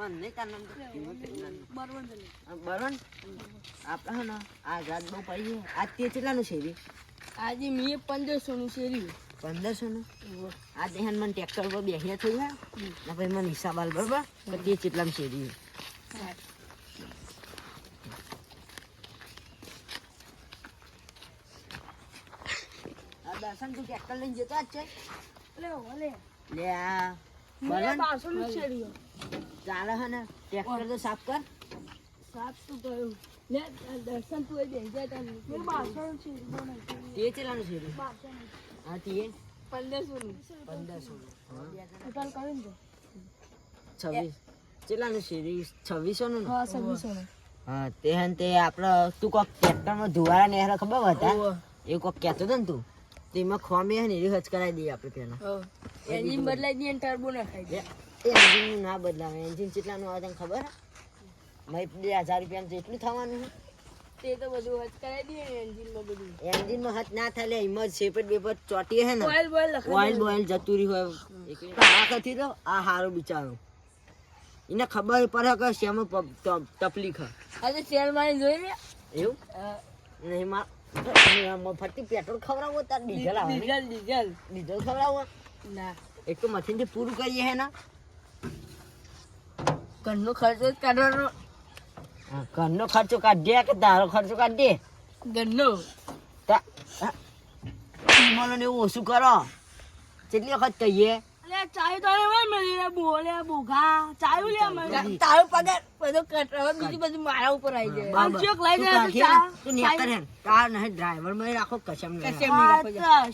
બળવાન નહીં તાર નામ તો? બરોબર છે આ બળવાન આપણે ને આ રાત બહુ પડી છે આ તે કેટલાનું શેરી? આજે મેં પંદરસો નું શેરી પંદરસો નું આ દેહાન મને ટ્રેક્ટર પર બેસ્યા થઈ ગયા ને પછી મને હિસાબ આલ બરોબર? તો કેટલામાં શેરી આ દર્શન તું ટ્રેક્ટર લઈને જતો જ છે? લે નું ચાલે હે ને ટ્રેક્ટર તો સાફ કર. સાફ તું કહ્યું લે દર્શન તું એ બેસી જાય તાર મેં બારસો નું શેર્યું તે ચલાનું છે બારસો હા તે પંદરસો નું પંદરસો ટોટલ કરીને દો. છવ્વીસ. કેટલાનું છે છવ્વીસો નું? હા છવ્વીસો નું હા તે હન તે આપણે તું કોક ટ્રેક્ટરમાં ધુવારા નેહરા ખબર હતા? એ કોક કહેતો હતો ને તું તેમાં ખોમે હે ને એ હજ કરાવી દઈએ આપણે પેલા એન્જિન બદલાઈ દઈએ ટર્બો નાખાઈ દઈએ એન્જિનનું ના બદલાવે. એન્જિન કેટલાનું આવે તને ખબર? ભાઈ બે હજાર રૂપિયાનું જેટલું થવાનું તે તો બધું હજ કરાવી દઈએ ને એન્જિનમાં બધું. એન્જિનમાં હજ ના થાય એમ જ શેપેટ બેપટ ચોટીએ હે ને. ઓઇલ બોઇલ ઓઇલ બોઇલ જતું રહ્યું હોય. આ કથી તો આ હારો બિચારો. એને ખબર પડે કે શેમાં તકલીફ આજે શેર મારી જોઈ લે. એવું? નહીં માં મફતથી પેટ્રોલ ખવડાવો તાર ડીઝલ આવે ડીઝલ ડીઝલ. ડીઝલ ખવડાવો. ના. એક તો મશીનથી પૂરું કરીએ હે ને. ઘરનો ખર્ચો જ કાઢવાનો. ઘરનો ખર્ચો કાઢીએ કે તારો ખર્ચો કાઢીએ? ઘરનો. તા- ને ઓછું કરો. કેટલી વખત કહીએ? ચાય તો હવે મળી બોલે બોઘા ચાય લે મને તારો પગાર બધો કટ હવે બીજું બધું મારા ઉપર આવી જાય. અંશોક લઈ જાય તો હે તાર નહીં ડ્રાઈવર મને રાખો જા.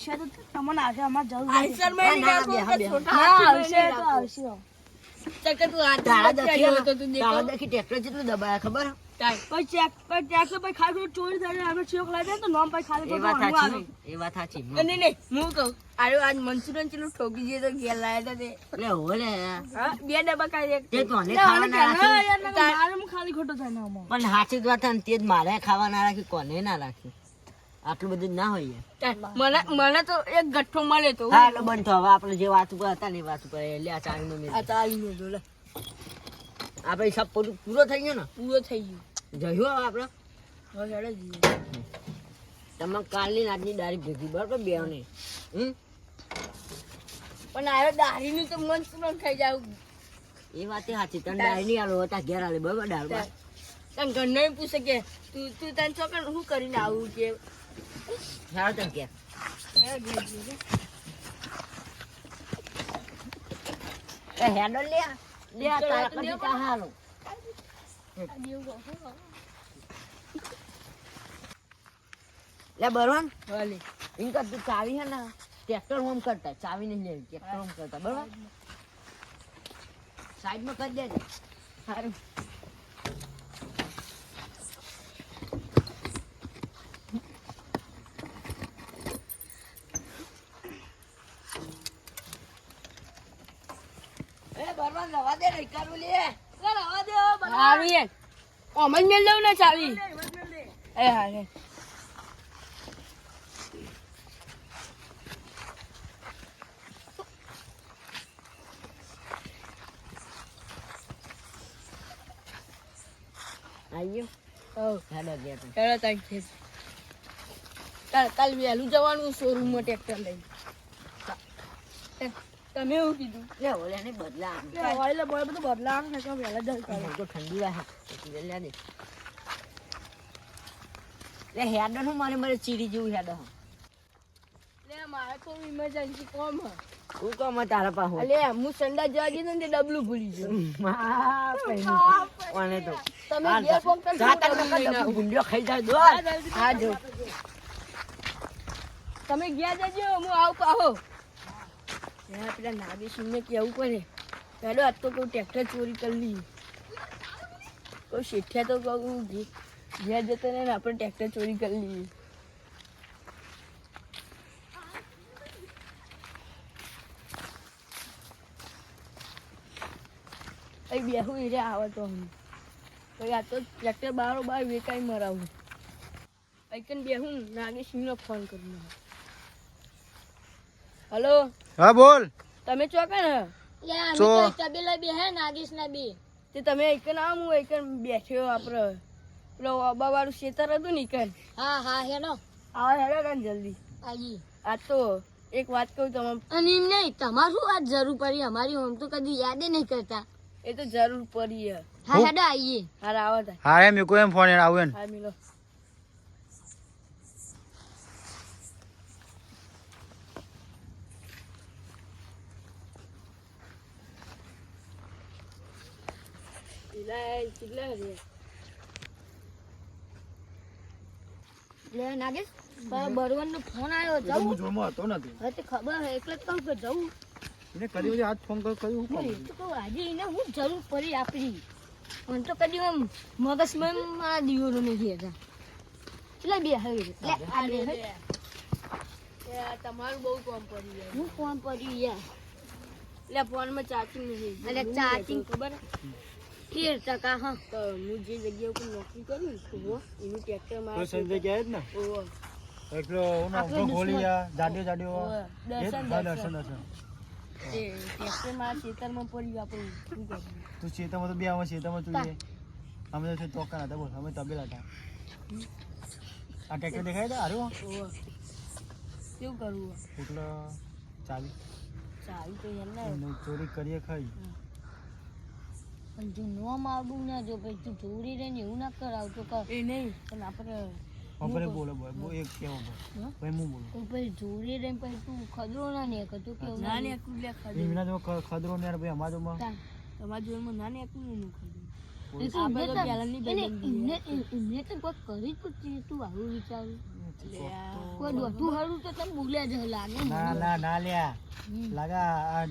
તમને આજે અમારે જવું આઈસરમાં રાખો છોટા આવશે. આવશે. ચક્કર તું હાથ તારા દખી ચડ્યો તું દેખો. તારા દખી ટ્રેક્ટર જેટલું દબાયા ખબર? હે? ચેક પછી ટ્રેક્ટર પછી ખાલી ચોરી થાય ને અમે ચેક તો નોમ પછી ખાલી એ વાત સાચી એ વાત સાચી નહીં. નહીં હું કહું આરે આજ મંચુરિયન ચીલું ઠોકી જઈએ તો ઘેર લાયા તે. એટલે હોલે હા બે ડબ્બા ખાઈ એક તે ના મારે ખાલી ખોટો થાય ને. પણ સાચી વાત હે તે જ મારે ખાવા ના રાખ્યું કોને ના રાખ્યું આટલું બધું ના હોય. મને મને તો એક ગઠ્ઠો મળે તો. હા એટલે બંધ હવે આપણે જે વાત ઉપર હતા ને એ વાત ઉપર. એટલે આ ચાવીનો મેળ. આ ચાલી ને જોડે આપણે સબ પૂરું પૂરો થઈ ગયો ને? પૂરો થઈ ગયો. જયું હવે આપણે? હવે હેડે જઈએ. તમે કાલની આજની દારી ભેગી બરાબર? બે ને હમ? પણ આરે દારીનું તો મંચુરિયન ખાઈ જાવ એ વાત સાચી. તને દારી નહીં આલો હતા ઘેર આલે બરાબર? દાળ. તને ઘરનો એમ પૂછે કે તું તું તને ચોકન શું કરીને આવું કે? સારું gel? લે લે આ તારા તો કદી તા હાલો લે બરોબર ભલે ઇન કર તું ચાવી હે ને ટ્રેક્ટર હોમ કરતા ચાવી નહીં લેવી ટ્રેક્ટર હોમ કરતા બરોબર? સાઈડમાં કરી દેજે. સારું બરોબર રવા દે નહીં કરવું લે લઉં ને ચાવી. એ હા રે આયો હવ હેડો ગયા કાલ કાલ વહેલું જવાનું શોરૂમમાં ટ્રેક્ટર લઈને. તમે એવું કીધું. લે ઓલે ને બદલા લે, ઓલે બોલ બધું બદલા ને કે વેલા જ કરે. તો ઠંડી વાહે. એટલે લે દે. લે હેડો નું મારે મારે ચીડી જેવું હેડો. લે મારે તો ઇમરજન્સી કોમ હ. હું કહું તારા પાસે હોય. અલે હું સંડા જવા દીધું ને ડબલું ભૂલી ગયો. માં ઓને તો. તમે બે હું ડબ્બુ આવું. ભૂંડિયો ખાઈ જાય દોડ. આ જો. તમે ગયા જજો હું આવ પાહો ત્યાં પેલા નાગેશ ને કેવું પડે. પેલો આજ તો કોઈ ટ્રેક્ટર ચોરી કરી લી. કોઈ શેઠિયા તો કહું ઘેર જતો ને આપણે ટ્રેક્ટર ચોરી કરી લઈએ. અહીં બેહું હીરે આવે તો હું પછી આ તો ટ્રેક્ટર બારો બાર વેચાઈ મરાવું. અહીં બેહું નાગેશનો ફોન કરી હલો હા બોલ. તમે ચોકન ચો. તબેલા બે હે નાગેશ ના બે. તે તમે એકન આવો હું એકન બેઠ્યો આપણે પેલો અબા વાળું ખેતર હતું ને એકન હા હા હેલો. આવો હેડો કાન જલ્દી. આજી. આ તો એક વાત કહું તમે અને એમ નહીં તમારે વાત જરૂર પડી અમારી તો કદી યાદ નહીં કરતા. એ તો જરૂર પડી હે. હા હેડો આવીએ હાર આવો હા એમ મૂકો એમ ફોન આવું હા મિલો. કેટલા કેટલા રે. લે નાગેશ બરવન નો ફોન આવ્યો જવું? જોરમાં હતો નથી. હવે ખબર હે એટલે કહું કે જવું. એને કદી બધી ફોન કર્યો કર્યું હું તો કહું આજે એને હું જરૂર પડી આપણી મને તો કદી આમ મગજમાં મારા દીવરો નથી હતા એટલે બે હવે. એટલે આ બે. તમારું બહુ કોમ પડી જાય. હું ફોન પડી યાર એટલે ફોનમાં ચાર્જિંગ નથી. એટલે ખબર? તેર ટકા હા. તો હું જે જગ્યા ઉપર નોકરી કરી એનું ટ્રેક્ટર તો સંજય કહે જ ને? એટલો ઓનો ઊભો ખોલી જાડ્યો જાડ્યો ઓહો. એ જ? દર્શન દર્શન દર્શન. એ ટ્રેક્ટર ખેતરમાં પડી આપણું. શું? તું શેતામાં તો બે આવે તું અમે તો તોકા હતા બોલ. અમે તબેલા હતા. આ ટ્રેક્ટર દેખાય હારું કેવું કરવું? એટલે ચાલી. ચાવી તો ના ચોરી કરીએ ખાઈ. પણ જો નો મારું ના જો તું જોડી રહે ને એવું ના કરાવતો કર એ નહીં. પણ આપણે આપણે બોલો બોલ એક કેવો બોલ ભાઈ હું બોલું? તો પછી જોડી રહે પછી તું ખદરો ના કેવું ના લે એમના જો ખદરો ને ભાઈ ના ને એકલું એનું ખાધું આપણે તો તો- પહેલાની એને- એમને- એમને તો કોઈ કરી જ તું આવું વિચારું. કોઈ દોઢું હારું તો તમે બોલ્યા જ લાગે. ના ના ના લ્યા. લાગા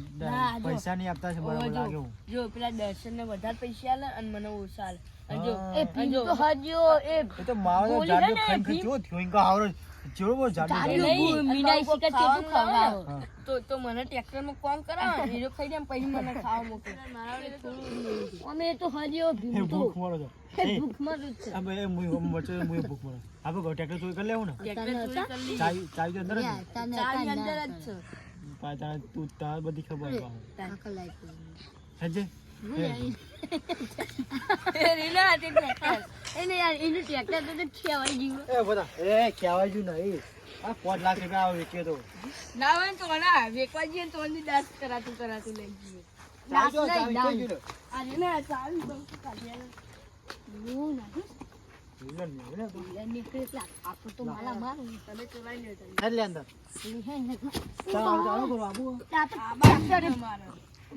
પૈસા નહીં આપતા છે બરાબર જો. જો પેલા દર્શન ને વધારે પૈસા આલે અને મને ઓછા આલે. એ તો હજ્યો, એ તો બોલી જાડો ખાઈને ખાઈને કેવો થયો? કહો આવરો જેવો જાડો મીના કેટલું લાવે ને, હા. તો તો મને ટ્રેક્ટરમાં કામ કરાવે હીરો ખાઈ જાય પછી મને ખાવા મોકલે. મારા થોડું અમે તો હજ્યો ભીમ તો. ભૂખ મારો છો. એ ભૂખમાં છે. આ એ મુય મરચો મુય ભૂખ મારો આપણે ટ્રેક્ટર ચોરી કરી લેવું ને? ટ્રેક્ટર ચોરી ચાવી ચાવી અંદર જ ચાવી અંદર જ છે. પાછા તું તાર બધી ખબર. હેજે.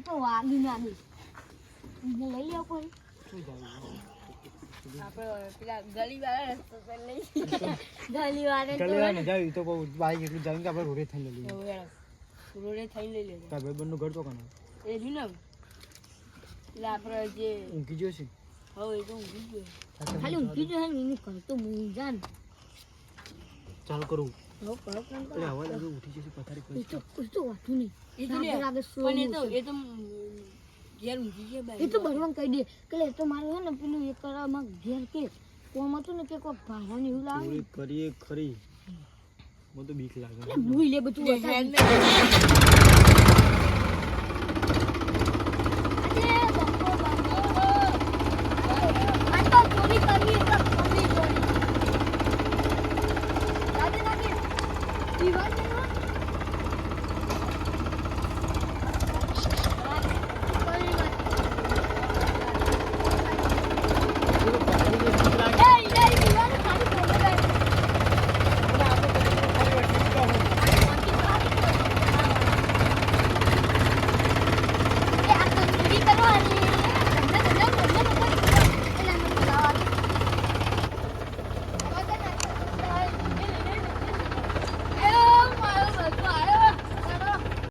તો વાગી ના દઈશ. લઈ લ્યો કોઈ. આપણે પેલા ગલી વાળા રસ્તો પર લઈ ગલીવાળાને તો ચાલ. કરું. ઉઠી જશે પથારી એ તો એ તો તો ઘેર ઊંઘી ગયા એ ભરવાન કહી દે. કે લે તો મારું હે ને પેલું એ કરવામાં ઘેર કે કોમ હતું ને કે કોઈ ભાડા ને એવું લાવે કરીએ ખરી. મને તો બીક લાગે. એટલે લે બધું